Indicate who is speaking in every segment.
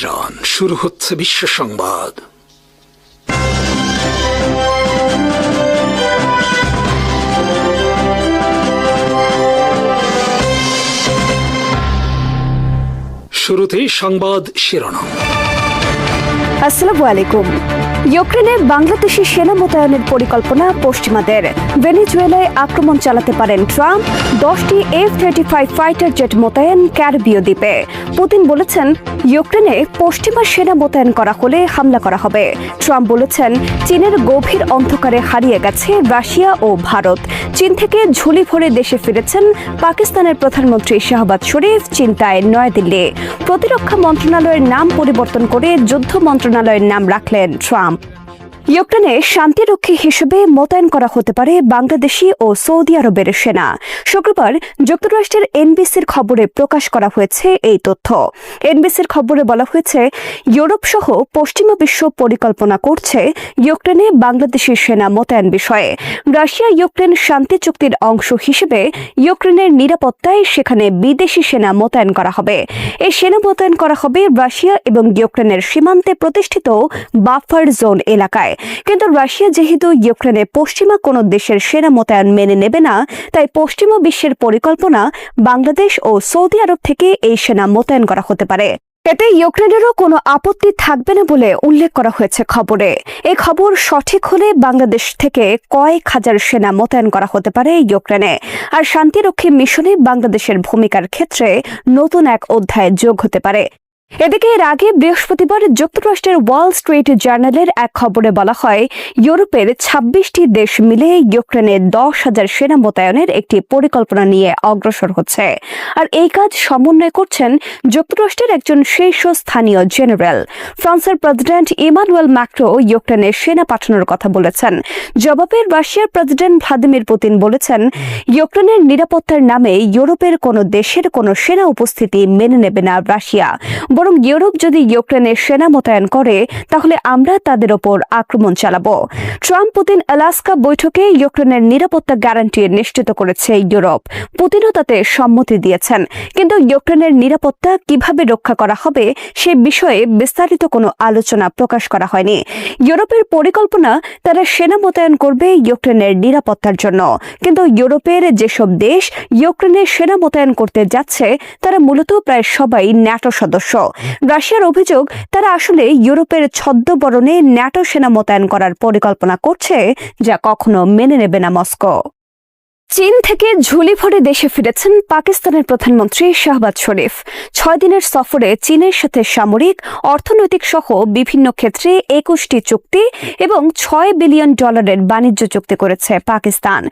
Speaker 1: জন শুরু হচ্ছে বিশ্ব সংবাদ শুরুতেই সংবাদ শিরোনাম
Speaker 2: আসসালামু আলাইকুম ইউক্রেনের বাংলাদেশি সেনা মোতায়েনের পরিকল্পনা পশ্চিমাদের ভেনিজুয়েলায় আক্রমণ চালাতে পারেন ট্রাম্প দশটি F thirty five fighter jet মোতায়েন ক্যারিবীয় দ্বীপে পুতিন বলেছেন ইউক্রেনে পশ্চিমা সেনা মোতায়েন করা হলে হামলা করা হবে ট্রাম্প বলেছেন চীনের গভীর অন্ধকারে হারিয়ে গেছে রাশিয়া ও ভারত চীন থেকে ঝুলি ভরে দেশে ফিরেছেন পাকিস্তানের প্রধানমন্ত্রী শাহবাজ শরীফ চিন্তায় নয়াদিল্লি প্রতিরক্ষা মন্ত্রণালয়ের নাম পরিবর্তন করে যুদ্ধ মন্ত্রণালয়ের নাম রাখলেন ট্রাম্প www.radiocultura.com. ইউক্রেনে শান্তিরক্ষী হিসেবে মোতায়েন করা হতে পারে বাংলাদেশি ও সৌদি আরবের সেনা শুক্রবার যুক্তরাষ্ট্রের এনবিসির খবরে প্রকাশ করা হয়েছে এই তথ্য এনবিসির খবরে বলা হয়েছে ইউরোপ সহ পশ্চিমা বিশ্ব পরিকল্পনা করছে ইউক্রেনে বাংলাদেশি সেনা মোতায়েন বিষয়ে রাশিয়া ইউক্রেন শান্তি চুক্তির অংশ হিসেবে ইউক্রেনের নিরাপত্তায় সেখানে বিদেশি সেনা মোতায়েন করা হবে এই সেনা মোতায়েন করা হবে রাশিয়া এবং ইউক্রেনের সীমান্তে প্রতিষ্ঠিত বাফার জোন এলাকায় হয় কিন্তু রাশিয়া যেহেতু ইউক্রেনে পশ্চিমা কোন দেশের সেনা মোতায়েন মেনে নেবে না তাই পশ্চিমা বিশ্বের পরিকল্পনা বাংলাদেশ ও সৌদি আরব থেকে এই সেনা মোতায়েন করা হতে পারে এতে ইউক্রেনেরও কোনো আপত্তি থাকবে না বলে উল্লেখ করা হয়েছে খবরে এ খবর সঠিক হলে বাংলাদেশ থেকে কয়েক হাজার সেনা মোতায়েন করা হতে পারে ইউক্রেনে আর শান্তিরক্ষী মিশনে বাংলাদেশের ভূমিকার ক্ষেত্রে নতুন এক অধ্যায় যোগ হতে পারে এদিকে এর আগে বৃহস্পতিবার যুক্তরাষ্ট্রের ওয়াল স্ট্রিট জার্নালের এক খবরে বলা হয় ইউরোপের ছাব্বিশটি দেশ মিলে ইউক্রেনে দশ হাজার সেনা মোতায়েনের একটি পরিকল্পনা নিয়ে অগ্রসর হচ্ছে আর এই কাজ সমন্বয় করছেন যুক্তরাষ্ট্রের একজন স্থানীয় জেনারেল ফ্রান্সের প্রেসিডেন্ট ইমানুয়েল ম্যাক্রো ইউক্রেনে সেনা পাঠানোর কথা বলেছেন জবাবে রাশিয়ার প্রেসিডেন্ট ভ্লাদিমির পুতিন বলেছেন ইউক্রেনের নিরাপত্তার নামে ইউরোপের কোনো দেশের কোনো সেনা উপস্থিতি মেনে নেবে না রাশিয়া বরং ইউরোপ যদি ইউক্রেনের সেনা মোতায়েন করে তাহলে আমরা তাদের ওপর আক্রমণ চালাব ট্রাম্প পুতিন আলাস্কা বৈঠকে ইউক্রেনের নিরাপত্তা গ্যারান্টি নিশ্চিত করেছে ইউরোপ পুতিনও তাতে সম্মতি দিয়েছেন কিন্তু ইউক্রেনের নিরাপত্তা কিভাবে রক্ষা করা হবে সে বিষয়ে বিস্তারিত কোনো আলোচনা প্রকাশ করা হয়নি ইউরোপের পরিকল্পনা তারা সেনা মোতায়েন করবে ইউক্রেনের নিরাপত্তার জন্য কিন্তু ইউরোপের যেসব দেশ ইউক্রেনের সেনা মোতায়েন করতে যাচ্ছে তারা মূলত প্রায় সবাই ন্যাটো সদস্য রাশিয়ার অভিযোগ তারা আসলে ইউরোপের ছদ্মবরণে ন্যাটো সেনা মোতায়েন করার পরিকল্পনা করছে যা কখনো মেনে নেবে না মস্কো চীন থেকে ঝুলি ভরে দেশে ফিরেছেন পাকিস্তানের প্রধানমন্ত্রী শাহবাজ শরীফ ছয় দিনের সফরে চীনের সাথে সামরিক অর্থনৈতিক সহ বিভিন্ন ক্ষেত্রে একুশটি চুক্তি এবং ছয় বিলিয়ন ডলারের বাণিজ্য চুক্তি করেছে পাকিস্তান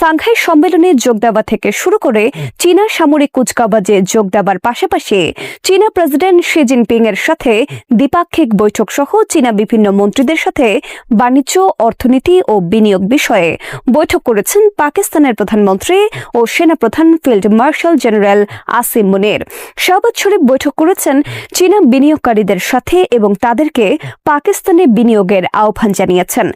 Speaker 2: সাংহাই সম্মেলনে যোগ দেওয়া থেকে শুরু করে চীনা সামরিক কুচকাবাজে যোগ দেওয়ার পাশাপাশি চীনা প্রেসিডেন্ট শি জিনপিং এর সাথে দ্বিপাক্ষিক বৈঠক সহ চীনা বিভিন্ন মন্ত্রীদের সাথে বাণিজ্য অর্থনীতি ও বিনিয়োগ বিষয়ে বৈঠক করেছেন পাকিস্তানের প্রধানমন্ত্রী ও সেনা প্রধান ফিল্ড মার্শাল জেনারেল আসিম মুনের শাহবাজ বৈঠক করেছেন চীনা বিনিয়োগকারীদের সাথে এবং তাদেরকে পাকিস্তানে বিনিয়োগের আহ্বান জানিয়েছেন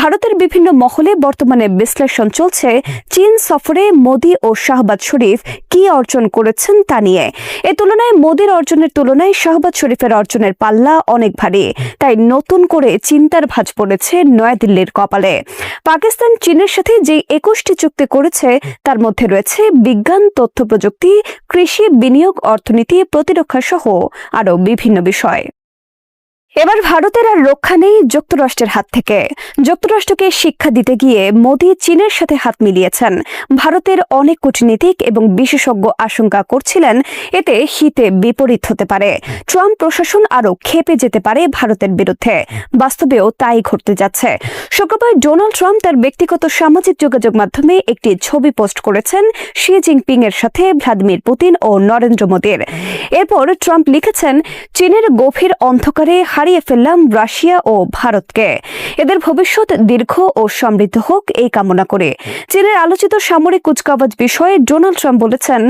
Speaker 2: ভারতের বিভিন্ন মহলে বর্তমানে বিশ্লেষণ চলছে চীন সফরে মোদি ও শাহবাজ শরীফ কি অর্জন করেছেন তা নিয়ে এ তুলনায় মোদির অর্জনের তুলনায় শাহবাজ শরীফের অর্জনের পাল্লা অনেক ভারী তাই নতুন করে চিন্তার ভাজ পড়েছে নয়াদিল্লির কপালে পাকিস্তান চীনের সাথে যে একুশটি চুক্তি করেছে রয়েছে তার মধ্যে রয়েছে বিজ্ঞান তথ্য প্রযুক্তি কৃষি বিনিয়োগ অর্থনীতি প্রতিরক্ষা সহ আরও বিভিন্ন বিষয় এবার ভারতের আর রক্ষা নেই যুক্তরাষ্ট্রের হাত থেকে যুক্তরাষ্ট্রকে শিক্ষা দিতে গিয়ে মোদি চীনের সাথে হাত মিলিয়েছেন ভারতের অনেক কূটনীতিক এবং বিশেষজ্ঞ আশঙ্কা করছিলেন এতে হিতে বিপরীত হতে পারে ট্রাম্প প্রশাসন আরও খেপে যেতে পারে ভারতের বিরুদ্ধে বাস্তবেও তাই ঘটতে যাচ্ছে শুক্রবার ডোনাল্ড ট্রাম্প তার ব্যক্তিগত সামাজিক যোগাযোগ মাধ্যমে একটি ছবি পোস্ট করেছেন শি জিনপিং এর সাথে ভ্লাদিমির পুতিন ও নরেন্দ্র মোদীর এরপর ট্রাম্প লিখেছেন চীনের গভীর অন্ধকারে হারিয়ে ফেললাম রাশিয়া ও ভারতকে এদের ভবিষ্যৎ দীর্ঘ ও সমৃদ্ধ হোক এই কামনা করে চীনের আলোচিত সামরিক কুচকাওয়াজ বিষয়ে ডোনাল্ড ট্রাম্প বলেছেন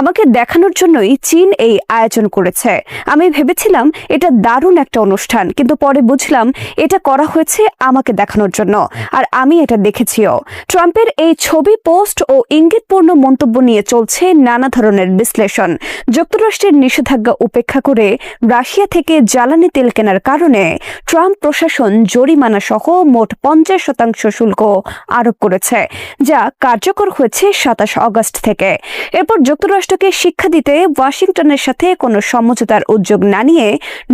Speaker 2: আমাকে দেখানোর জন্যই চীন এই আয়োজন করেছে আমি ভেবেছিলাম এটা দারুণ একটা অনুষ্ঠান কিন্তু পরে বুঝলাম এটা করা হয়েছে আমাকে দেখানোর জন্য আর আমি এটা দেখেছিও ট্রাম্পের এই ছবি পোস্ট ও ইঙ্গিতপূর্ণ মন্তব্য নিয়ে চলছে নানা ধরনের বিশ্লেষণ যুক্তরাষ্ট্রের নিষেধাজ্ঞা উপেক্ষা করে রাশিয়া থেকে জ্বালানি তেল কেনার কারণে ট্রাম্প প্রশাসন জরিমানা সহ মোট পঞ্চাশ শতাংশ শুল্ক আরোপ করেছে যা কার্যকর হয়েছে সাতাশ অগস্ট থেকে এরপর যুক্তরাষ্ট্র যুক্তরাষ্ট্রকে শিক্ষা দিতে ওয়াশিংটনের সাথে কোনো সমঝোতার উদ্যোগ না নিয়ে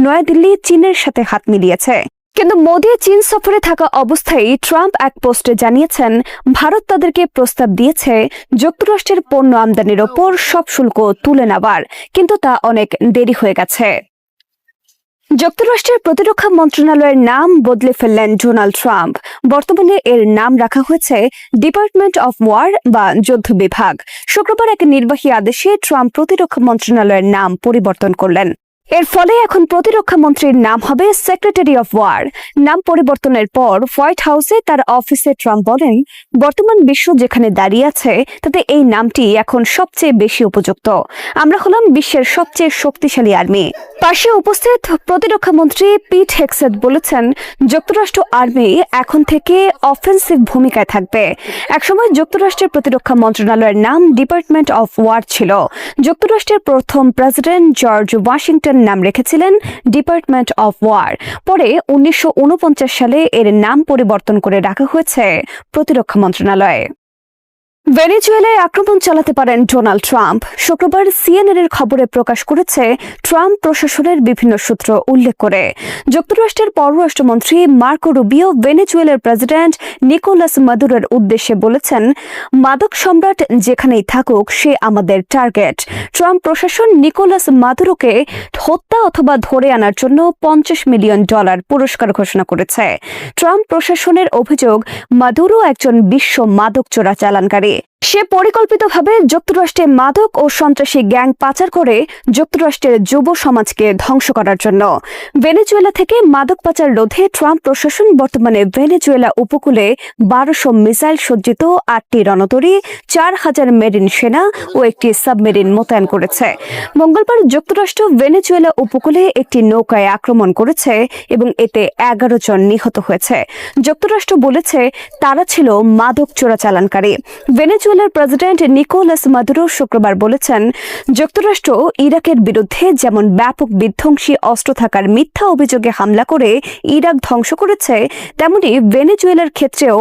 Speaker 2: নয়াদিল্লি চীনের সাথে হাত মিলিয়েছে কিন্তু মোদি চীন সফরে থাকা অবস্থায় ট্রাম্প এক পোস্টে জানিয়েছেন ভারত তাদেরকে প্রস্তাব দিয়েছে যুক্তরাষ্ট্রের পণ্য আমদানির ওপর সব শুল্ক তুলে নেওয়ার কিন্তু তা অনেক দেরি হয়ে গেছে যুক্তরাষ্ট্রের প্রতিরক্ষা মন্ত্রণালয়ের নাম বদলে ফেললেন ডোনাল্ড ট্রাম্প বর্তমানে এর নাম রাখা হয়েছে ডিপার্টমেন্ট অফ ওয়ার বা যুদ্ধ বিভাগ শুক্রবার এক নির্বাহী আদেশে ট্রাম্প প্রতিরক্ষা মন্ত্রণালয়ের নাম পরিবর্তন করলেন এর ফলে এখন প্রতিরক্ষা মন্ত্রীর নাম হবে সেক্রেটারি অফ ওয়ার নাম পরিবর্তনের পর হোয়াইট হাউসে তার অফিসে ট্রাম্প বলেন বর্তমান বিশ্ব যেখানে দাঁড়িয়ে আছে তাতে এই নামটি এখন সবচেয়ে বেশি উপযুক্ত আমরা হলাম বিশ্বের সবচেয়ে শক্তিশালী আর্মি পাশে উপস্থিত প্রতিরক্ষা মন্ত্রী পিট হেক্সেট বলেছেন যুক্তরাষ্ট্র আর্মি এখন থেকে অফেন্সিভ ভূমিকায় থাকবে একসময় যুক্তরাষ্ট্রের প্রতিরক্ষা মন্ত্রণালয়ের নাম ডিপার্টমেন্ট অফ ওয়ার ছিল যুক্তরাষ্ট্রের প্রথম প্রেসিডেন্ট জর্জ ওয়াশিংটন নাম রেখেছিলেন ডিপার্টমেন্ট অফ ওয়ার পরে উনিশশো সালে এর নাম পরিবর্তন করে রাখা হয়েছে প্রতিরক্ষা মন্ত্রণালয়ে ভেনিজুয়েলায় আক্রমণ চালাতে পারেন ডোনাল্ড ট্রাম্প শুক্রবার সিএনএন এর খবরে প্রকাশ করেছে ট্রাম্প প্রশাসনের বিভিন্ন সূত্র উল্লেখ করে যুক্তরাষ্ট্রের পররাষ্ট্রমন্ত্রী মার্কো রুবিও ভেনিজুয়েলের প্রেসিডেন্ট নিকোলাস মাদুরের উদ্দেশ্যে বলেছেন মাদক সম্রাট যেখানেই থাকুক সে আমাদের টার্গেট ট্রাম্প প্রশাসন নিকোলাস মাদুরোকে হত্যা অথবা ধরে আনার জন্য পঞ্চাশ মিলিয়ন ডলার পুরস্কার ঘোষণা করেছে ট্রাম্প প্রশাসনের অভিযোগ মাদুরো একজন বিশ্ব মাদক চোরা চালানকারী হবে সে পরিকল্পিতভাবে যুক্তরাষ্ট্রে মাদক ও সন্ত্রাসী গ্যাং পাচার করে যুক্তরাষ্ট্রের যুব সমাজকে ধ্বংস করার জন্য ভেনেজুয়েলা থেকে মাদক পাচার রোধে ট্রাম্প প্রশাসন বর্তমানে ভেনেজুয়েলা উপকূলে বারোশো মিসাইল সজ্জিত আটটি রণতরী চার হাজার মেরিন সেনা ও একটি সাবমেরিন মোতায়েন করেছে মঙ্গলবার যুক্তরাষ্ট্র ভেনেজুয়েলা উপকূলে একটি নৌকায় আক্রমণ করেছে এবং এতে এগারো জন নিহত হয়েছে যুক্তরাষ্ট্র বলেছে তারা ছিল মাদক চোরাচালানকারী ভেনেজুয়েলা ভেনেজুয়েলার প্রেসিডেন্ট নিকোলাস মাদুরো শুক্রবার বলেছেন যুক্তরাষ্ট্র ইরাকের বিরুদ্ধে যেমন ব্যাপক বিধ্বংসী অস্ত্র থাকার মিথ্যা অভিযোগে হামলা করে ইরাক ধ্বংস করেছে তেমনি ভেনেজুয়েলার ক্ষেত্রেও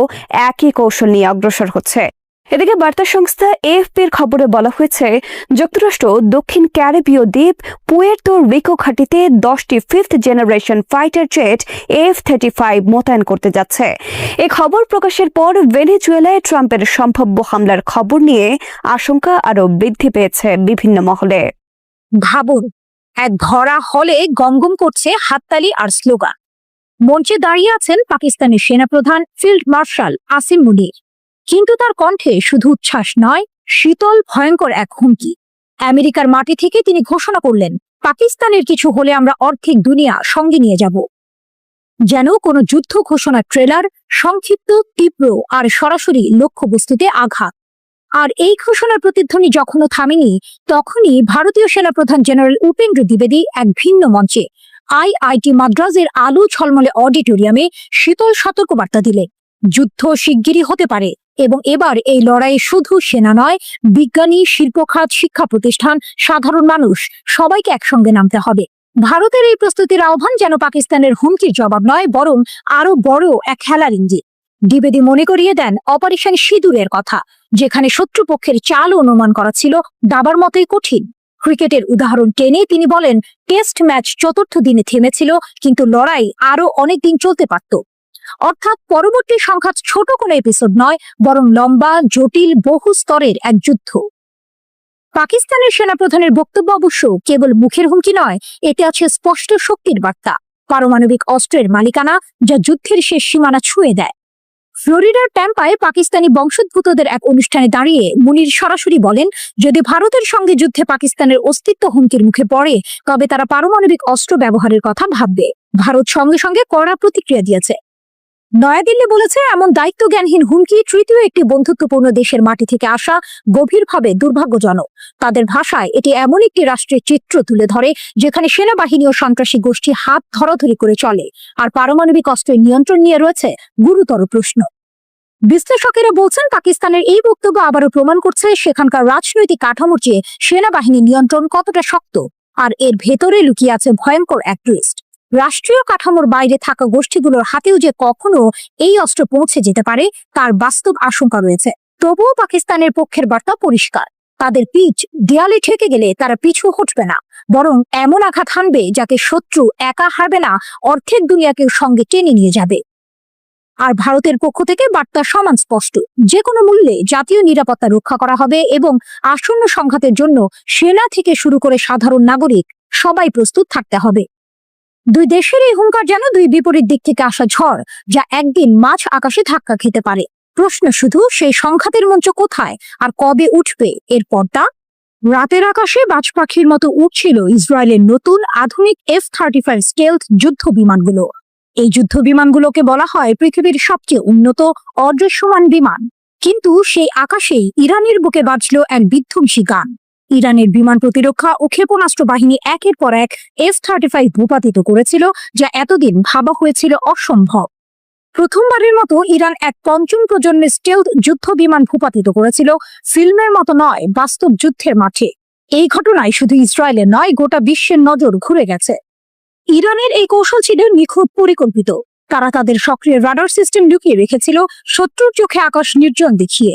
Speaker 2: একই কৌশল নিয়ে অগ্রসর হচ্ছে এদিকে বার্তা সংস্থা এএফপির খবরে বলা হয়েছে যুক্তরাষ্ট্র দক্ষিণ ক্যারিবীয় দ্বীপ পুয়ের্তো রিকো ঘাটিতে দশটি fifth generation fighter jet F thirty five মোতায়েন করতে যাচ্ছে এ খবর প্রকাশের পর ভেনেজুয়েলায় ট্রাম্পের সম্ভাব্য হামলার খবর নিয়ে আশঙ্কা আরও বৃদ্ধি পেয়েছে বিভিন্ন মহলে ভাবুন এক ধরা হলে গমগম করছে হাততালি আর স্লোগান মঞ্চে দাঁড়িয়ে আছেন পাকিস্তানের সেনাপ্রধান ফিল্ড মার্শাল আসিম মুনির কিন্তু তার কণ্ঠে শুধু উচ্ছ্বাস নয় শীতল ভয়ঙ্কর এক হুমকি আমেরিকার মাটি থেকে তিনি ঘোষণা করলেন পাকিস্তানের কিছু হলে আমরা অর্ধেক দুনিয়া সঙ্গে নিয়ে যাব যেন কোনো যুদ্ধ ঘোষণা ট্রেলার সংক্ষিপ্ত তীব্র আর সরাসরি লক্ষ্যবস্তুতে আঘাত আর এই ঘোষণার প্রতিধ্বনি যখনও থামেনি তখনই ভারতীয় সেনাপ্রধান জেনারেল উপেন্দ্র দ্বিবেদী এক ভিন্ন মঞ্চে আইআইটি মাদ্রাজের আলো ঝলমলে অডিটোরিয়ামে শীতল সতর্কবার্তা দিলেন যুদ্ধ শিগগিরই হতে পারে এবং এবার এই লড়াইয়ে শুধু সেনা নয় বিজ্ঞানী শিল্পখাত শিক্ষা প্রতিষ্ঠান সাধারণ মানুষ সবাইকে একসঙ্গে নামতে হবে ভারতের এই প্রস্তুতির আহ্বান যেন পাকিস্তানের হুমকির জবাব নয় বরং আরো বড় এক খেলার ইঞ্জিন দ্বিবেদী মনে করিয়ে দেন অপারেশন সিঁদুরের কথা যেখানে শত্রুপক্ষের চাল অনুমান করা ছিল দাবার মতোই কঠিন ক্রিকেটের উদাহরণ টেনে তিনি বলেন টেস্ট ম্যাচ চতুর্থ দিনে থেমেছিল কিন্তু লড়াই আরও অনেক দিন চলতে পারত অর্থাৎ পরবর্তী সংঘাত ছোট কোনো এপিসোড নয় বরং লম্বা জটিল বহু স্তরের এক যুদ্ধ পাকিস্তানের সেনাপ্রধানের বক্তব্য অবশ্য কেবল মুখের হুমকি নয় এতে আছে স্পষ্ট শক্তির বার্তা পারমাণবিক অস্ত্রের মালিকানা যা যুদ্ধের শেষ সীমানা ছুঁয়ে দেয় ফ্লোরিডার ট্যাম্পায় পাকিস্তানি বংশোদ্ভূতদের এক অনুষ্ঠানে দাঁড়িয়ে মুনির সরাসরি বলেন যদি ভারতের সঙ্গে যুদ্ধে পাকিস্তানের অস্তিত্ব হুমকির মুখে পড়ে তবে তারা পারমাণবিক অস্ত্র ব্যবহারের কথা ভাববে ভারত সঙ্গে সঙ্গে কড়া প্রতিক্রিয়া দিয়েছে নয়াদিল্লি বলেছে এমন দায়িত্বজ্ঞানহীন হুমকি তৃতীয় একটি বন্ধুত্বপূর্ণ দেশের মাটি থেকে আসা গভীরভাবে দুর্ভাগ্যজনক তাদের ভাষায় এটি এমন একটি রাষ্ট্রের চিত্র তুলে ধরে যেখানে সেনাবাহিনী ও সন্ত্রাসী গোষ্ঠী হাত ধরাধরি করে চলে আর পারমাণবিক অস্ত্রের নিয়ন্ত্রণ নিয়ে রয়েছে গুরুতর প্রশ্ন বিশ্লেষকেরা বলছেন পাকিস্তানের এই বক্তব্য আবারও প্রমাণ করছে সেখানকার রাজনৈতিক কাঠামোর চেয়ে সেনাবাহিনী নিয়ন্ত্রণ কতটা শক্ত আর এর ভেতরে লুকিয়ে আছে ভয়ঙ্কর এক রাষ্ট্রীয় কাঠামোর বাইরে থাকা গোষ্ঠীগুলোর হাতেও যে কখনো এই অস্ত্র পৌঁছে যেতে পারে তার বাস্তব আশঙ্কা রয়েছে তবুও পাকিস্তানের পক্ষের বার্তা পরিষ্কার তাদের পিচ দেয়ালে ঠেকে গেলে তারা পিছু হটবে না বরং এমন আঘাত হানবে যাকে শত্রু একা হারবে না অর্ধেক দুনিয়াকে সঙ্গে টেনে নিয়ে যাবে আর ভারতের পক্ষ থেকে বার্তা সমান স্পষ্ট যে কোনো মূল্যে জাতীয় নিরাপত্তা রক্ষা করা হবে এবং আসন্ন সংঘাতের জন্য সেনা থেকে শুরু করে সাধারণ নাগরিক সবাই প্রস্তুত থাকতে হবে দুই দেশের এই হুঙ্কার যেন দুই বিপরীত দিক থেকে আসা ঝড় যা একদিন মাছ আকাশে ধাক্কা খেতে পারে প্রশ্ন শুধু সেই সংঘাতের মঞ্চ কোথায় আর কবে উঠবে এর পর্দা রাতের আকাশে বাজ পাখির মতো উঠছিল ইসরায়েলের নতুন আধুনিক এফ থার্টি ফাইভ স্কেল যুদ্ধ বিমানগুলো এই যুদ্ধ বিমানগুলোকে বলা হয় পৃথিবীর সবচেয়ে উন্নত অদৃশ্যমান বিমান কিন্তু সেই আকাশেই ইরানের বুকে বাজল এক বিধ্বংসী গান ইরানের বিমান প্রতিরক্ষা ও ক্ষেপণাস্ত্র বাহিনী একের পর এক এস থার্টি ফাইভ ভূপাতিত করেছিল যা এতদিন ভাবা হয়েছিল অসম্ভব প্রথমবারের মতো ইরান এক পঞ্চম প্রজন্মের স্টেলথ যুদ্ধ বিমান ভূপাতিত করেছিল ফিল্মের মতো নয় বাস্তব যুদ্ধের মাঠে এই ঘটনায় শুধু ইসরায়েলে নয় গোটা বিশ্বের নজর ঘুরে গেছে ইরানের এই কৌশল ছিল নিখুঁত পরিকল্পিত তারা তাদের সক্রিয় রাডার সিস্টেম লুকিয়ে রেখেছিল শত্রুর চোখে আকাশ নির্জন দেখিয়ে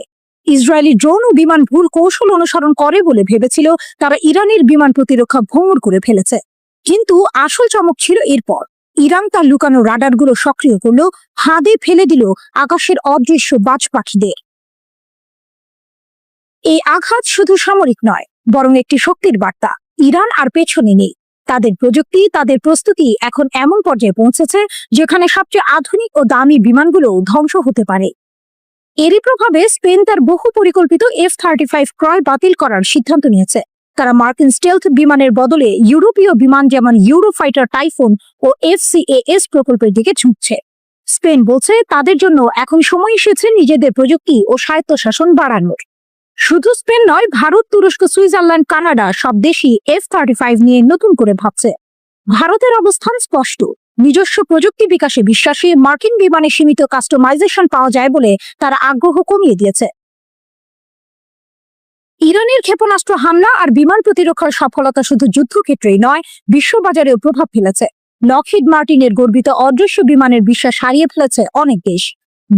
Speaker 2: ইসরায়েলি ড্রোন ও বিমান ভুল কৌশল অনুসরণ করে বলে ভেবেছিল তারা ইরানের বিমান প্রতিরক্ষা ভঙ্গুর করে ফেলেছে কিন্তু আসল চমক ছিল এরপর ইরান তার লুকানো রাডারগুলো সক্রিয় করল হাঁদে ফেলে দিল আকাশের অদৃশ্য বাজ পাখিদের এই আঘাত শুধু সামরিক নয় বরং একটি শক্তির বার্তা ইরান আর পেছনে নেই তাদের প্রযুক্তি তাদের প্রস্তুতি এখন এমন পর্যায়ে পৌঁছেছে যেখানে সবচেয়ে আধুনিক ও দামি বিমানগুলো ধ্বংস হতে পারে এরই প্রভাবে স্পেন তার বহু পরিকল্পিত এফ থার্টি ফাইভ ক্রয় বাতিল করার সিদ্ধান্ত নিয়েছে তারা মার্কিন স্টেলথ বিমানের বদলে ইউরোপীয় বিমান যেমন ইউরোফাইটার টাইফোন ও এফসিএএস প্রকল্পের দিকে ঝুঁকছে স্পেন বলছে তাদের জন্য এখন সময় এসেছে নিজেদের প্রযুক্তি ও স্বায়ত্তশাসন বাড়ানোর শুধু স্পেন নয় ভারত তুরস্ক সুইজারল্যান্ড কানাডা সব দেশই এফ থার্টি ফাইভ নিয়ে নতুন করে ভাবছে ভারতের অবস্থান স্পষ্ট নিজস্ব প্রযুক্তি বিকাশে বিশ্বাসী মার্কিন বিমানে সীমিত কাস্টমাইজেশন পাওয়া যায় বলে তারা আগ্রহ কমিয়ে দিয়েছে ইরানের ক্ষেপণাস্ত্র হামলা আর বিমান প্রতিরক্ষার সফলতা শুধু যুদ্ধক্ষেত্রেই নয় বিশ্ববাজারেও প্রভাব ফেলেছে লকহিড মার্টিনের গর্বিত অদৃশ্য বিমানের বিশ্বাস হারিয়ে ফেলেছে অনেক দেশ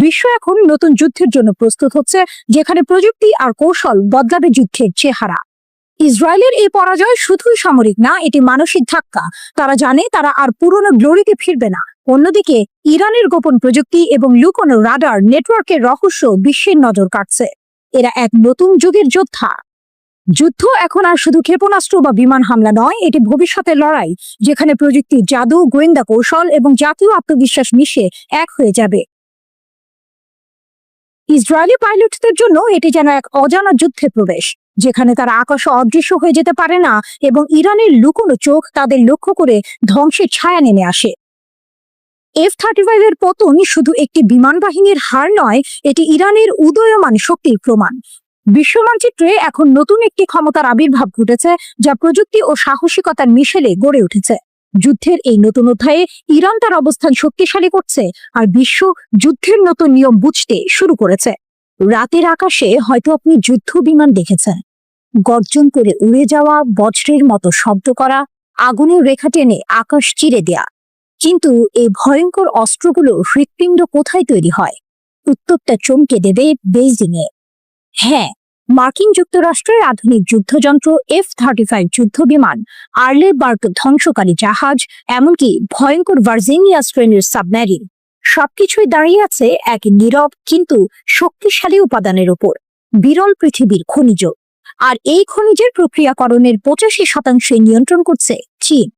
Speaker 2: বিশ্ব এখন নতুন যুদ্ধের জন্য প্রস্তুত হচ্ছে যেখানে প্রযুক্তি আর কৌশল বদলাবে যুদ্ধের চেহারা ইসরায়েলের এই পরাজয় শুধুই সামরিক না এটি মানসিক ধাক্কা তারা জানে তারা আর পুরনো গ্লোরিতে ফিরবে না অন্যদিকে ইরানের গোপন প্রযুক্তি এবং লুকোনো রাডার নেটওয়ার্কের রহস্য বিশ্বের নজর কাটছে এরা এক নতুন যুগের যোদ্ধা যুদ্ধ এখন আর শুধু ক্ষেপণাস্ত্র বা বিমান হামলা নয় এটি ভবিষ্যতের লড়াই যেখানে প্রযুক্তির জাদু গোয়েন্দা কৌশল এবং জাতীয় আত্মবিশ্বাস মিশে এক হয়ে যাবে ইসরায়েলি পাইলটদের জন্য এটি যেন এক অজানা যুদ্ধে প্রবেশ যেখানে তারা আকাশে অদৃশ্য হয়ে যেতে পারে না এবং ইরানের লুকোনো চোখ তাদের লক্ষ্য করে ধ্বংসের ছায়া নেমে আসে এফ থার্টি ফাইভ এর পতন শুধু একটি বিমান বাহিনীর হার নয় এটি ইরানের উদয়মান শক্তির প্রমাণ বিশ্বমানচিত্রে এখন নতুন একটি ক্ষমতার আবির্ভাব ঘটেছে যা প্রযুক্তি ও সাহসিকতার মিশেলে গড়ে উঠেছে যুদ্ধের এই নতুন অধ্যায়ে ইরান তার অবস্থান শক্তিশালী করছে আর বিশ্ব যুদ্ধের নতুন নিয়ম বুঝতে শুরু করেছে রাতের আকাশে হয়তো আপনি যুদ্ধ বিমান দেখেছেন গর্জন করে উড়ে যাওয়া বজ্রের মতো শব্দ করা আগুনের রেখা টেনে আকাশ চিরে দেয়া কিন্তু এই ভয়ঙ্কর অস্ত্রগুলো হৃৎপিণ্ড কোথায় তৈরি হয় উত্তরটা চমকে দেবে এ হ্যাঁ মার্কিন যুক্তরাষ্ট্রের আধুনিক যুদ্ধযন্ত্র এফ থার্টি ফাইভ যুদ্ধ বিমান আর্লে বার্ট ধ্বংসকারী জাহাজ এমনকি ভয়ঙ্কর ভার্জিনিয়া শ্রেণীর সাবমেরিন সবকিছুই দাঁড়িয়ে আছে এক নীরব কিন্তু শক্তিশালী উপাদানের ওপর বিরল পৃথিবীর খনিজ আর এই খনিজের প্রক্রিয়াকরণের পঁচাশি শতাংশে নিয়ন্ত্রণ করছে চীন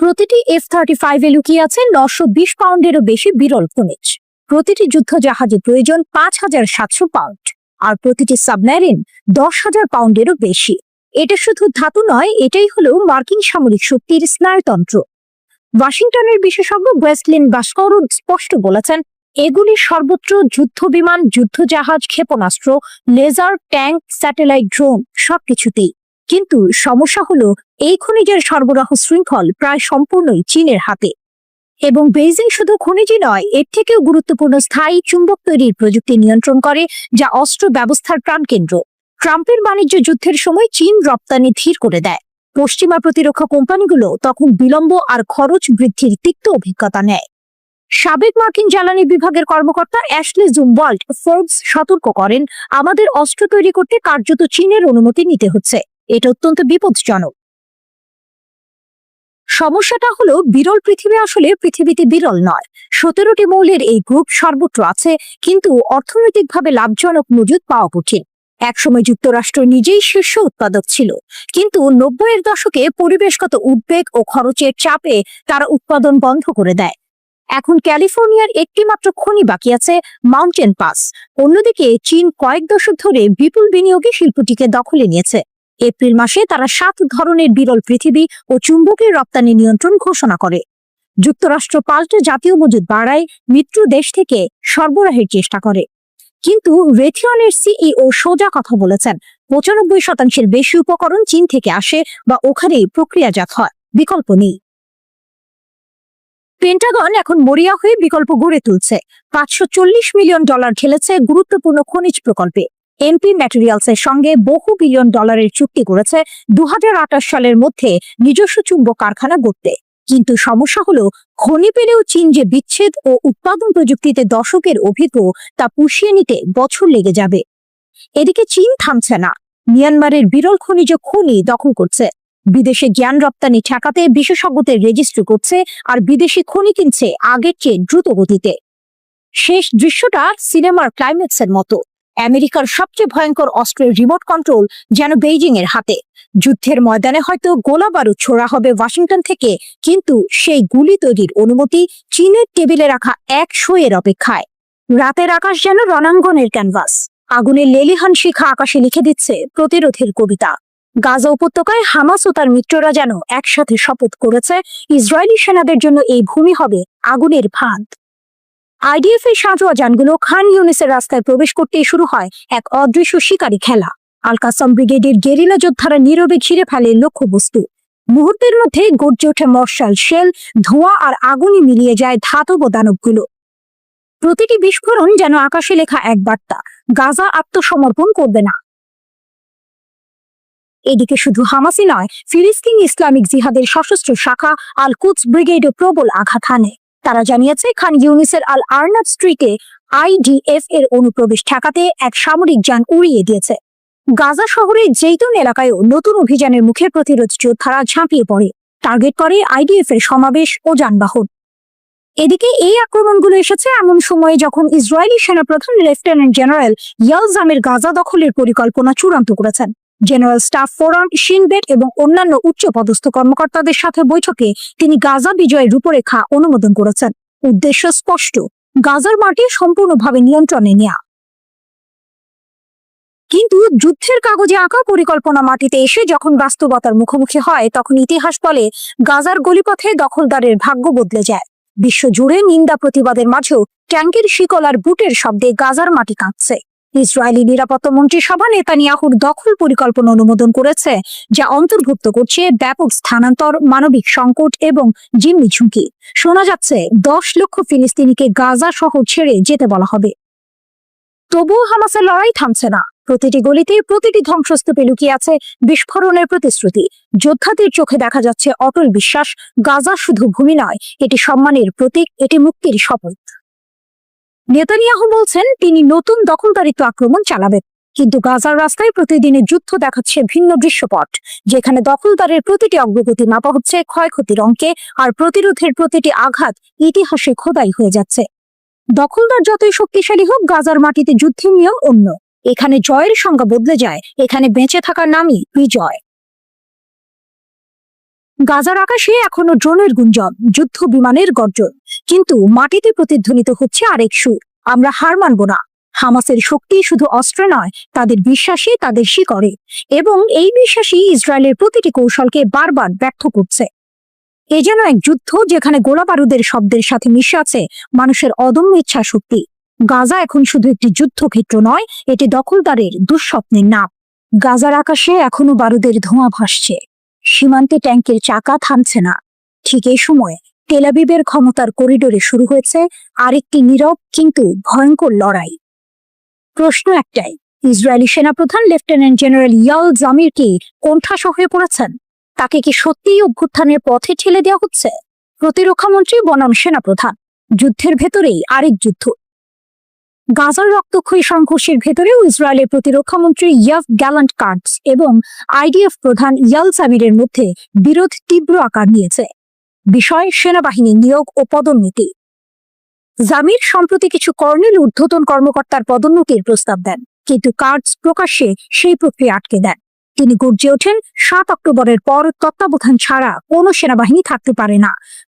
Speaker 2: প্রতিটি এফ থার্টি ফাইভে লুকিয়ে আছে নশো বিশ পাউন্ডেরও বেশি বিরল খনিজ প্রতিটি যুদ্ধ জাহাজে প্রয়োজন পাঁচ হাজার সাতশো পাউন্ড আর প্রতিটি সাবমেরিন দশ হাজার পাউন্ডেরও বেশি এটা শুধু ধাতু নয় এটাই হলো মার্কিন সামরিক শক্তির স্নায়ুতন্ত্র ওয়াশিংটনের বিশেষজ্ঞ ওয়েস্টলিন বাস্কর স্পষ্ট বলেছেন এগুলি সর্বত্র যুদ্ধ বিমান যুদ্ধজাহাজ ক্ষেপণাস্ত্র লেজার ট্যাঙ্ক স্যাটেলাইট ড্রোন সবকিছুতেই কিন্তু সমস্যা হলো এই খনিজের সরবরাহ শৃঙ্খল প্রায় সম্পূর্ণই চীনের হাতে এবং বেজিং শুধু খনিজই নয় এর থেকেও গুরুত্বপূর্ণ স্থায়ী চুম্বক তৈরির প্রযুক্তি নিয়ন্ত্রণ করে যা অস্ত্র ব্যবস্থার প্রাণকেন্দ্র ট্রাম্পের বাণিজ্য যুদ্ধের সময় চীন রপ্তানি ধীর করে দেয় পশ্চিমা প্রতিরক্ষা কোম্পানিগুলো তখন বিলম্ব আর খরচ বৃদ্ধির তিক্ত অভিজ্ঞতা নেয় সাবেক মার্কিন জ্বালানি বিভাগের কর্মকর্তা অ্যাশলে জুমওয়াল্ড ফোর্বস সতর্ক করেন আমাদের অস্ত্র তৈরি করতে কার্যত চীনের অনুমতি নিতে হচ্ছে এটা অত্যন্ত বিপজ্জনক সমস্যাটা হলো বিরল পৃথিবী আসলে পৃথিবীতে বিরল নয় সতেরোটি মৌলের এই গ্রুপ সর্বত্র আছে কিন্তু অর্থনৈতিকভাবে লাভজনক মজুদ পাওয়া কঠিন একসময় যুক্তরাষ্ট্র নিজেই শীর্ষ উৎপাদক ছিল কিন্তু নব্বইয়ের দশকে পরিবেশগত উদ্বেগ ও খরচের চাপে তারা উৎপাদন বন্ধ করে দেয় এখন ক্যালিফোর্নিয়ার একটি মাত্র খনি বাকি আছে মাউন্টেন পাস অন্যদিকে চীন কয়েক দশক ধরে বিপুল বিনিয়োগে শিল্পটিকে দখলে নিয়েছে এপ্রিল মাসে তারা সাত ধরনের বিরল পৃথিবী ও চুম্বকের রপ্তানি নিয়ন্ত্রণ ঘোষণা করে যুক্তরাষ্ট্র পাল্টে জাতীয় মজুদ বাড়ায় মিত্র দেশ থেকে সরবরাহের চেষ্টা করে কিন্তু রেথিয়নের সিইও সোজা কথা বলেছেন পঁচানব্বই শতাংশের বেশি উপকরণ চীন থেকে আসে বা ওখানেই প্রক্রিয়াজাত হয় বিকল্প নেই পেন্টাগন এখন মরিয়া হয়ে বিকল্প গড়ে তুলছে পাঁচশো মিলিয়ন ডলার খেলেছে গুরুত্বপূর্ণ খনিজ প্রকল্পে এমপি এর সঙ্গে বহু বিলিয়ন ডলারের চুক্তি করেছে দু সালের মধ্যে নিজস্ব চুম্ব কারখানা গড়তে কিন্তু সমস্যা হলো খনি পেলেও চীন যে বিচ্ছেদ ও উৎপাদন প্রযুক্তিতে দশকের অভিজ্ঞ তা পুষিয়ে নিতে বছর লেগে যাবে এদিকে চীন থামছে না মিয়ানমারের বিরল খনিজ খনি দখল করছে বিদেশে জ্ঞান রপ্তানি ঠেকাতে বিশেষজ্ঞদের রেজিস্ট্রি করছে আর বিদেশি খনি কিনছে আগের চেয়ে দ্রুত গতিতে শেষ দৃশ্যটা সিনেমার ক্লাইম্যাক্সের মতো আমেরিকার সবচেয়ে ভয়ঙ্কর অস্ত্রের রিমোট কন্ট্রোল যেন বেইজিং এর হাতে যুদ্ধের ময়দানে হয়তো গোলা বারুদ ছোড়া হবে ওয়াশিংটন থেকে কিন্তু সেই গুলি তৈরির অনুমতি চীনের টেবিলে রাখা এক শোয়ের অপেক্ষায় রাতের আকাশ যেন রণাঙ্গনের ক্যানভাস আগুনে লেলিহান শিখা আকাশে লিখে দিচ্ছে প্রতিরোধের কবিতা গাজা উপত্যকায় হামাস ও তার মিত্ররা যেন একসাথে শপথ করেছে ইসরায়েলি সেনাদের জন্য এই ভূমি হবে আগুনের ফাঁদ আইডিএফ এর সাঁজোয়া যানগুলো খান ইউনিসের রাস্তায় প্রবেশ করতে শুরু হয় এক অদৃশ্য শিকারী খেলা আলকাসম ব্রিগেডের গেরিলা যোদ্ধারা নীরবে ঘিরে ফেলে লক্ষ্যবস্তু মুহূর্তের মধ্যে গর্জে ওঠে মশাল শেল ধোঁয়া আর আগুনে মিলিয়ে যায় ধাতব দানবগুলো প্রতিটি বিস্ফোরণ যেন আকাশে লেখা এক বার্তা গাজা আত্মসমর্পণ করবে না এদিকে শুধু হামাসি নয় ফিলিস্তিন ইসলামিক জিহাদের সশস্ত্র শাখা আল কুচ ব্রিগেডে প্রবল আঘাত হানে তারা জানিয়েছে খান ইউনিসের আল আর্নাব স্ট্রিটে আইডিএফ এর অনুপ্রবেশ ঠেকাতে এক সামরিক যান উড়িয়ে দিয়েছে গাজা শহরের জেইতুন এলাকায়ও নতুন অভিযানের মুখে প্রতিরোধ যোদ্ধারা ঝাঁপিয়ে পড়ে টার্গেট করে আইডিএফ এর সমাবেশ ও যানবাহন এদিকে এই আক্রমণগুলো এসেছে এমন সময়ে যখন ইসরায়েলি সেনাপ্রধান লেফটেন্যান্ট জেনারেল ইয়ালজামের গাজা দখলের পরিকল্পনা চূড়ান্ত করেছেন জেনারেল স্টাফ ফোরাম সিনবেট এবং অন্যান্য উচ্চ পদস্থ কর্মকর্তাদের সাথে বৈঠকে তিনি গাজা বিজয়ের রূপরেখা অনুমোদন করেছেন উদ্দেশ্য স্পষ্ট গাজার মাটি সম্পূর্ণভাবে নিয়ন্ত্রণে নেয়া কিন্তু যুদ্ধের কাগজে আঁকা পরিকল্পনা মাটিতে এসে যখন বাস্তবতার মুখোমুখি হয় তখন ইতিহাস বলে গাজার গলিপথে দখলদারের ভাগ্য বদলে যায় বিশ্বজুড়ে নিন্দা প্রতিবাদের মাঝেও ট্যাঙ্কের শিকল আর বুটের শব্দে গাজার মাটি কাঁদছে ইসরায়েলি নিরাপত্তা মন্ত্রী সভা নেতানিয়াহুর দখল পরিকল্পনা অনুমোদন করেছে যা অন্তর্ভুক্ত করছে ব্যাপক স্থানান্তর মানবিক সংকট এবং জিম্মি ঝুঁকি শোনা যাচ্ছে দশ লক্ষ ফিলিস্তিনিকে গাজা শহর ছেড়ে যেতে বলা হবে তবুও হামাসের লড়াই থামছে না প্রতিটি গলিতে প্রতিটি ধ্বংসস্তূপে লুকিয়ে আছে বিস্ফোরণের প্রতিশ্রুতি যোদ্ধাদের চোখে দেখা যাচ্ছে অটল বিশ্বাস গাজা শুধু ভূমি নয় এটি সম্মানের প্রতীক এটি মুক্তির শপথ নেতানিয়াহু বলছেন তিনি নতুন দখলদারিত্ব আক্রমণ চালাবেন কিন্তু গাজার রাস্তায় প্রতিদিনের যুদ্ধ দেখাচ্ছে ভিন্ন দৃশ্যপট যেখানে দখলদারের প্রতিটি অগ্রগতি মাপা হচ্ছে ক্ষয়ক্ষতির অঙ্কে আর প্রতিরোধের প্রতিটি আঘাত ইতিহাসে খোদাই হয়ে যাচ্ছে দখলদার যতই শক্তিশালী হোক গাজার মাটিতে যুদ্ধের নিয়েও অন্য এখানে জয়ের সংজ্ঞা বদলে যায় এখানে বেঁচে থাকার নামই বিজয় গাজার আকাশে এখনো ড্রোনের গুঞ্জন যুদ্ধ বিমানের গর্জন কিন্তু মাটিতে প্রতিধ্বনিত হচ্ছে আরেক সুর আমরা হার মানব না হামাসের শক্তি শুধু অস্ত্র নয় তাদের বিশ্বাসই তাদের শিকরে এবং এই বিশ্বাসই ইসরায়েলের প্রতিটি কৌশলকে বারবার ব্যর্থ করছে এ যেন এক যুদ্ধ যেখানে গোলা বারুদের শব্দের সাথে মিশে আছে মানুষের অদম্য ইচ্ছা শক্তি গাজা এখন শুধু একটি যুদ্ধক্ষেত্র নয় এটি দখলদারের দুঃস্বপ্নের নাম গাজার আকাশে এখনো বারুদের ধোঁয়া ভাসছে সীমান্তে ট্যাঙ্কের চাকা থামছে না ঠিক এই সময় তেলাবিবের ক্ষমতার করিডোরে শুরু হয়েছে আরেকটি নীরব কিন্তু ভয়ঙ্কর লড়াই প্রশ্ন একটাই ইসরায়েলি সেনাপ্রধান লেফটেন্যান্ট জেনারেল ইয়াল জামির কি কোণঠাসা হয়ে পড়েছেন তাকে কি সত্যিই অভ্যুত্থানের পথে ঠেলে দেওয়া হচ্ছে প্রতিরক্ষামন্ত্রী বনাম সেনাপ্রধান যুদ্ধের ভেতরেই আরেক যুদ্ধ গাজার রক্তক্ষয়ী সংঘর্ষের ভেতরেও ইসরায়েলের প্রতিরক্ষামন্ত্রী ইয়াফ গ্যালান্ট কার্ডস এবং আইডিএফ প্রধান ইয়াল সাবিরের মধ্যে বিরোধ তীব্র আকার নিয়েছে বিষয় সেনাবাহিনী নিয়োগ ও পদোন্নতি জামির সম্প্রতি কিছু কর্নেল ঊর্ধ্বতন কর্মকর্তার পদোন্নতির প্রস্তাব দেন কিন্তু কার্ডস প্রকাশ্যে সেই প্রক্রিয়া আটকে দেন তিনি গর্জে ওঠেন সাত অক্টোবরের পর তত্ত্বাবধান ছাড়া কোনো সেনাবাহিনী থাকতে পারে না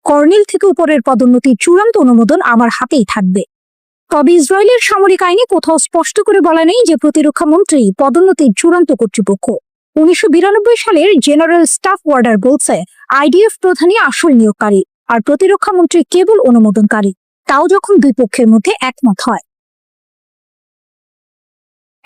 Speaker 2: কর্নেল থেকে উপরের পদোন্নতির চূড়ান্ত অনুমোদন আমার হাতেই থাকবে তবে ইসরায়েলের সামরিক আইনে কোথাও স্পষ্ট করে বলা নেই যে প্রতিরক্ষা মন্ত্রী পদোন্নতির চূড়ান্ত কর্তৃপক্ষ উনিশশো সালের জেনারেল স্টাফ ওয়ার্ডার বলছে আইডিএফ প্রধানই আসল নিয়োগকারী আর প্রতিরক্ষা মন্ত্রী কেবল অনুমোদনকারী তাও যখন দুই পক্ষের মধ্যে একমত হয়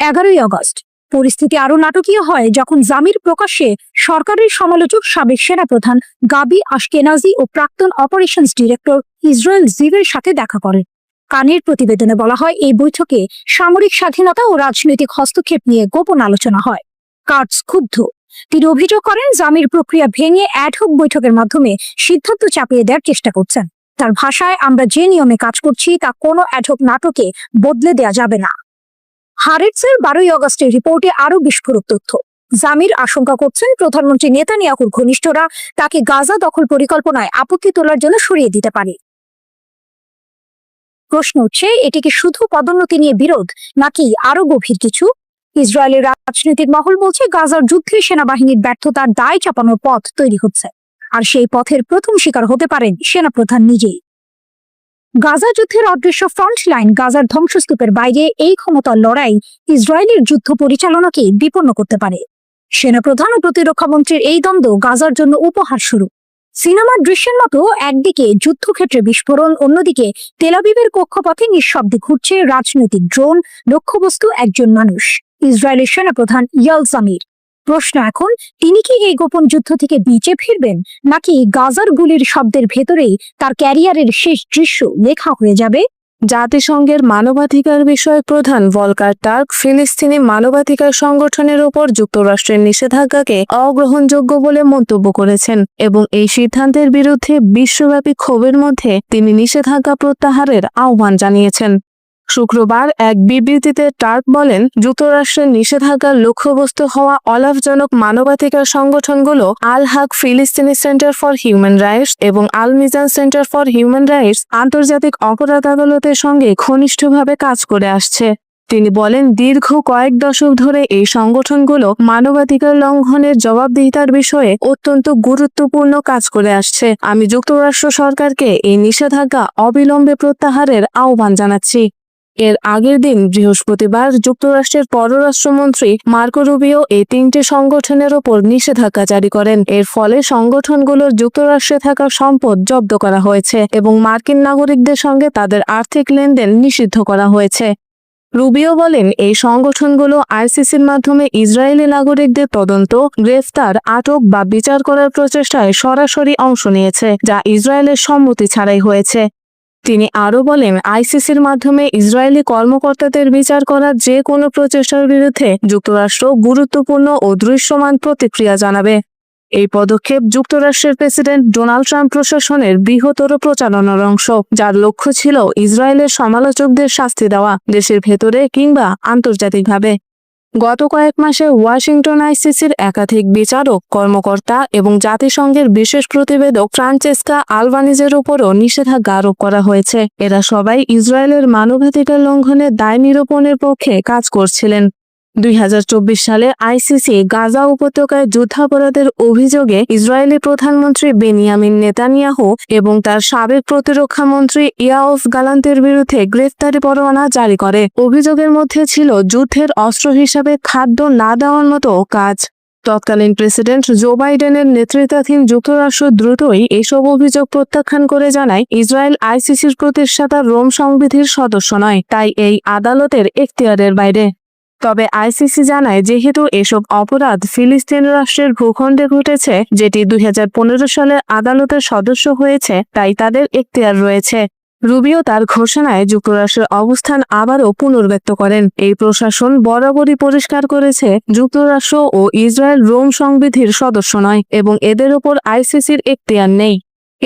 Speaker 2: এগারোই আগস্ট পরিস্থিতি আরও নাটকীয় হয় যখন জামির প্রকাশ্যে সরকারের সমালোচক সাবেক সেনাপ্রধান গাবি আশকেনাজি ও প্রাক্তন অপারেশনস ডিরেক্টর ইসরায়েল জিভের সাথে দেখা করেন কানের প্রতিবেদনে বলা হয় এই বৈঠকে সামরিক স্বাধীনতা ও রাজনৈতিক হস্তক্ষেপ নিয়ে গোপন আলোচনা হয় কার্ডস ক্ষুব্ধ তিনি অভিযোগ করেন জামির প্রক্রিয়া ভেঙে অ্যাডহক বৈঠকের মাধ্যমে সিদ্ধান্ত চাপিয়ে দেওয়ার চেষ্টা করছেন তার ভাষায় আমরা যে নিয়মে কাজ করছি তা কোনো অ্যাডহক নাটকে বদলে দেয়া যাবে না হারেটসের বারোই অগস্টের রিপোর্টে আরও বিস্ফোরক তথ্য জামির আশঙ্কা করছেন প্রধানমন্ত্রী নেতানিয়াহুর ঘনিষ্ঠরা তাকে গাজা দখল পরিকল্পনায় আপত্তি তোলার জন্য সরিয়ে দিতে পারে প্রশ্ন উঠছে এটি কি শুধু পদোন্নতি নিয়ে বিরোধ নাকি আরো গভীর কিছু ইসরায়েলের রাজনৈতিক মহল বলছে গাজার যুদ্ধে সেনাবাহিনীর ব্যর্থতার দায় চাপানোর পথ তৈরি হচ্ছে আর সেই পথের প্রথম শিকার হতে পারেন সেনাপ্রধান নিজেই গাজা যুদ্ধের অদৃশ্য ফ্রন্ট লাইন গাজার ধ্বংসস্তূপের বাইরে এই ক্ষমতার লড়াই ইসরায়েলের যুদ্ধ পরিচালনাকে বিপন্ন করতে পারে সেনাপ্রধান ও প্রতিরক্ষা মন্ত্রীর এই দ্বন্দ্ব গাজার জন্য উপহার শুরু সিনেমার দৃশ্যের মতো একদিকে যুদ্ধক্ষেত্রে বিস্ফোরণ অন্যদিকে তেলাবিবের কক্ষপথে নিঃশব্দে ঘুরছে রাজনৈতিক ড্রোন লক্ষ্যবস্তু একজন মানুষ ইসরায়েলের সেনাপ্রধান ইয়াল সামির প্রশ্ন এখন তিনি কি এই গোপন যুদ্ধ থেকে বেঁচে ফিরবেন নাকি গাজার গুলির শব্দের ভেতরেই তার ক্যারিয়ারের শেষ দৃশ্য লেখা হয়ে
Speaker 3: যাবে জাতিসংঘের মানবাধিকার বিষয়ক প্রধান ভলকার টার্ক ফিলিস্তিনি মানবাধিকার সংগঠনের ওপর যুক্তরাষ্ট্রের নিষেধাজ্ঞাকে অগ্রহণযোগ্য বলে মন্তব্য করেছেন এবং এই সিদ্ধান্তের বিরুদ্ধে বিশ্বব্যাপী ক্ষোভের মধ্যে তিনি নিষেধাজ্ঞা প্রত্যাহারের আহ্বান জানিয়েছেন শুক্রবার এক বিবৃতিতে টার্ক বলেন যুক্তরাষ্ট্রের নিষেধাজ্ঞার লক্ষ্যবস্তু হওয়া অলাভজনক মানবাধিকার সংগঠনগুলো আল হাক ফিলিস্তিনি সেন্টার ফর হিউম্যান রাইটস এবং Al Mezan centre for human rights আন্তর্জাতিক অপরাধ আদালতের সঙ্গে ঘনিষ্ঠভাবে কাজ করে আসছে তিনি বলেন দীর্ঘ কয়েক দশক ধরে এই সংগঠনগুলো মানবাধিকার লঙ্ঘনের জবাবদিহিতার বিষয়ে অত্যন্ত গুরুত্বপূর্ণ কাজ করে আসছে আমি যুক্তরাষ্ট্র সরকারকে এই নিষেধাজ্ঞা অবিলম্বে প্রত্যাহারের আহ্বান জানাচ্ছি এর আগের দিন বৃহস্পতিবার যুক্তরাষ্ট্রের পররাষ্ট্রমন্ত্রী মার্কো রুবিও এই তিনটি সংগঠনের ওপর নিষেধাজ্ঞা জারি করেন এর ফলে সংগঠনগুলোর যুক্তরাষ্ট্রে থাকা সম্পদ জব্দ করা হয়েছে এবং মার্কিন নাগরিকদের সঙ্গে তাদের আর্থিক লেনদেন নিষিদ্ধ করা হয়েছে রুবিও বলেন এই সংগঠনগুলো আইসিসির মাধ্যমে ইসরায়েলি নাগরিকদের তদন্ত গ্রেফতার আটক বা বিচার করার প্রচেষ্টায় সরাসরি অংশ নিয়েছে যা ইসরায়েলের সম্মতি ছাড়াই হয়েছে তিনি আরও বলেন আইসিসির মাধ্যমে ইসরায়েলি কর্মকর্তাদের বিচার করার যে কোনো প্রচেষ্টার বিরুদ্ধে যুক্তরাষ্ট্র গুরুত্বপূর্ণ ও দৃশ্যমান প্রতিক্রিয়া জানাবে এই পদক্ষেপ যুক্তরাষ্ট্রের প্রেসিডেন্ট ডোনাল্ড ট্রাম্প প্রশাসনের বৃহত্তর প্রচারণার অংশ যার লক্ষ্য ছিল ইসরায়েলের সমালোচকদের শাস্তি দেওয়া দেশের ভেতরে কিংবা আন্তর্জাতিকভাবে গত কয়েক মাসে ওয়াশিংটন আইসিসির একাধিক বিচারক কর্মকর্তা এবং জাতিসংঘের বিশেষ প্রতিবেদক ফ্রান্সেস্কা আলবানিজের উপরও নিষেধাজ্ঞা আরোপ করা হয়েছে এরা সবাই ইসরায়েলের মানবাধিকার লঙ্ঘনে দায় নিরূপণের পক্ষে কাজ করছিলেন দুই সালে আইসিসি গাজা উপত্যকায় যুদ্ধাপরাধের অভিযোগে ইসরায়েলি প্রধানমন্ত্রী বেনিয়ামিন নেতানিয়াহু এবং তার সাবেক প্রতিরক্ষা মন্ত্রী ইয়াওফ গালান্তের বিরুদ্ধে গ্রেফতারি পরোয়ানা জারি করে অভিযোগের মধ্যে ছিল যুদ্ধের অস্ত্র হিসাবে খাদ্য না দেওয়ার মতো কাজ তৎকালীন প্রেসিডেন্ট জো বাইডেনের নেতৃত্বাধীন যুক্তরাষ্ট্র দ্রুতই এসব অভিযোগ প্রত্যাখ্যান করে জানায় ইসরায়েল আইসিসির প্রতিষ্ঠাতা রোম সংবিধির সদস্য নয় তাই এই আদালতের এখতিয়ারের বাইরে তবে আইসিসি জানায় যেহেতু এসব অপরাধ ফিলিস্তিন রাষ্ট্রের ভূখণ্ডে ঘটেছে যেটি দুই হাজার সালের আদালতের সদস্য হয়েছে তাই তাদের এখতিয়ার রয়েছে রুবিও তার ঘোষণায় যুক্তরাষ্ট্রের অবস্থান আবারও পুনর্ব্যক্ত করেন এই প্রশাসন বরাবরই পরিষ্কার করেছে যুক্তরাষ্ট্র ও ইসরায়েল রোম সংবিধির সদস্য নয় এবং এদের ওপর আইসিসির এখতিয়ার নেই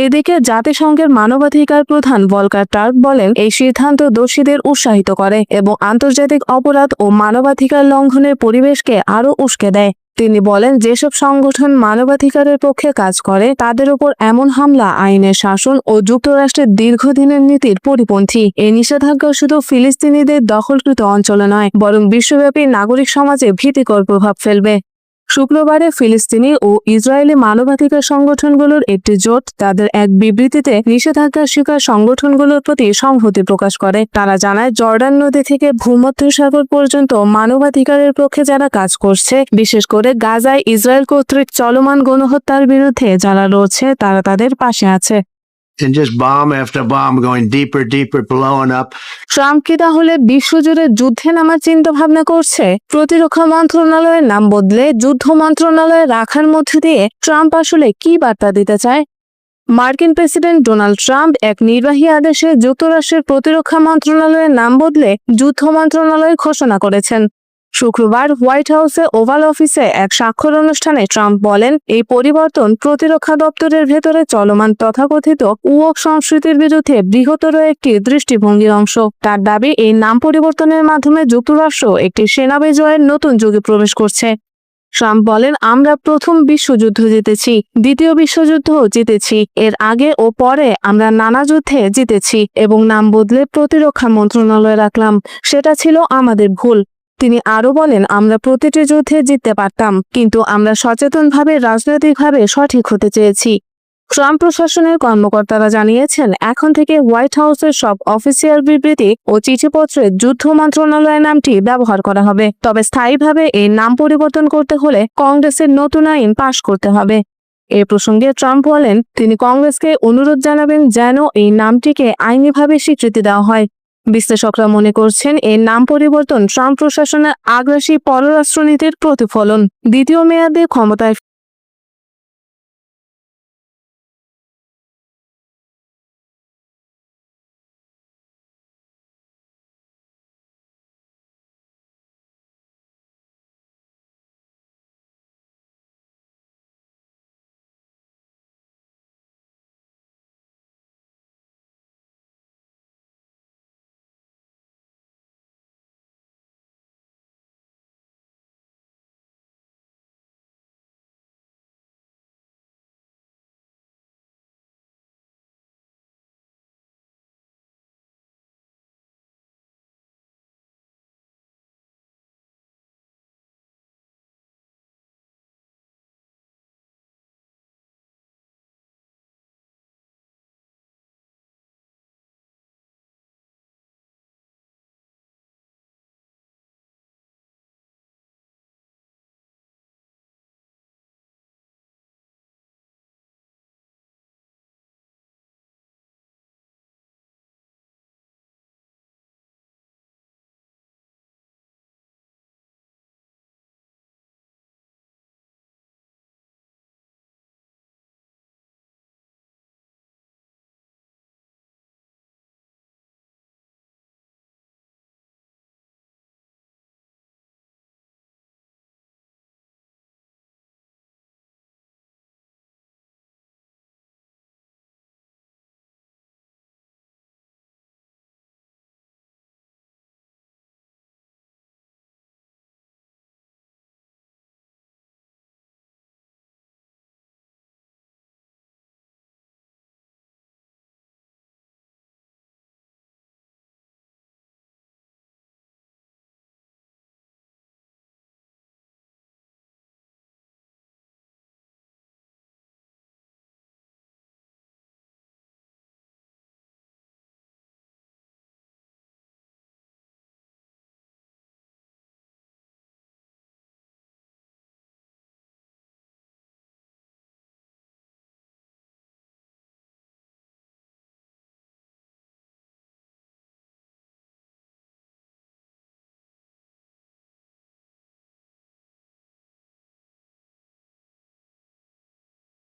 Speaker 3: এদিকে জাতিসংঘের মানবাধিকার প্রধান বলকার টার্ক বলেন এই সিদ্ধান্ত দোষীদের উৎসাহিত করে এবং আন্তর্জাতিক অপরাধ ও মানবাধিকার লঙ্ঘনের পরিবেশকে আরও উস্কে দেয় তিনি বলেন যেসব সংগঠন মানবাধিকারের পক্ষে কাজ করে তাদের উপর এমন হামলা আইনের শাসন ও যুক্তরাষ্ট্রের দীর্ঘদিনের নীতির পরিপন্থী এই নিষেধাজ্ঞা শুধু ফিলিস্তিনিদের দখলকৃত অঞ্চলে নয় বরং বিশ্বব্যাপী নাগরিক সমাজে ভীতিকর প্রভাব ফেলবে শুক্রবারে ফিলিস্তিনি ও ইসরায়েলি মানবাধিকার সংগঠনগুলোর একটি জোট তাদের এক বিবৃতিতে নিষেধাজ্ঞার শিকার সংগঠনগুলোর প্রতি সংহতি প্রকাশ করে তারা জানায় জর্ডান নদী থেকে ভূমধ্য সাগর পর্যন্ত মানবাধিকারের পক্ষে যারা কাজ করছে বিশেষ করে গাজায় ইসরায়েল কর্তৃক চলমান গণহত্যার বিরুদ্ধে যারা রয়েছে তারা তাদের পাশে আছে
Speaker 4: and just bomb after bomb going deeper, deeper, blowing up. Trump কি তাহলে bishwojure juddhe namar chinta bhabna korche protiroksha mantronaloyer nam bodle juddho mantronaloye rakhar moddhe diye trump ashole ki barta dite chay মার্কিন president Donald Trump এক নির্বাহী আদেশে যুক্তরাষ্ট্রের প্রতিরক্ষা মন্ত্রণালয়ের নাম বদলে যুদ্ধ মন্ত্রণালয় ঘোষণা করেছেন শুক্রবার হোয়াইট হাউসে ওভাল অফিসে এক স্বাক্ষর অনুষ্ঠানে ট্রাম্প বলেন এই পরিবর্তন প্রতিরক্ষা দপ্তরের ভেতরে চলমান তথাকথিত উওক সংস্কৃতির বিরুদ্ধে বৃহত্তর একটি দৃষ্টিভঙ্গির অংশ তার দাবি এই নাম পরিবর্তনের মাধ্যমে যুক্তরাষ্ট্র একটি সেনা বিজয়ের নতুন যুগে প্রবেশ করছে ট্রাম্প বলেন আমরা প্রথম বিশ্বযুদ্ধ জিতেছি দ্বিতীয় বিশ্বযুদ্ধ জিতেছি এর আগে ও পরে আমরা নানা যুদ্ধে জিতেছি এবং নাম বদলে প্রতিরক্ষা মন্ত্রণালয়ে রাখলাম সেটা ছিল আমাদের ভুল তিনি আরও বলেন আমরা প্রতিটি যুদ্ধে জিততে পারতাম কিন্তু আমরা সচেতনভাবে রাজনৈতিকভাবে সঠিক হতে চেয়েছি ট্রাম্প প্রশাসনের কর্মকর্তারা জানিয়েছেন এখন থেকে হোয়াইট হাউসের সব অফিসিয়াল বিবৃতি ও চিঠিপত্রে যুদ্ধ মন্ত্রণালয় নামটি ব্যবহার করা হবে তবে স্থায়ীভাবে এই নাম পরিবর্তন করতে হলে কংগ্রেসের নতুন আইন পাশ করতে হবে এ প্রসঙ্গে ট্রাম্প বলেন তিনি কংগ্রেসকে অনুরোধ জানাবেন যেন এই নামটিকে আইনিভাবে স্বীকৃতি দেওয়া হয় বিশ্লেষকরা মনে করছেন এর নাম পরিবর্তন ট্রাম্প প্রশাসনের আগ্রাসী পররাষ্ট্রনীতির প্রতিফলন দ্বিতীয় মেয়াদে ক্ষমতায়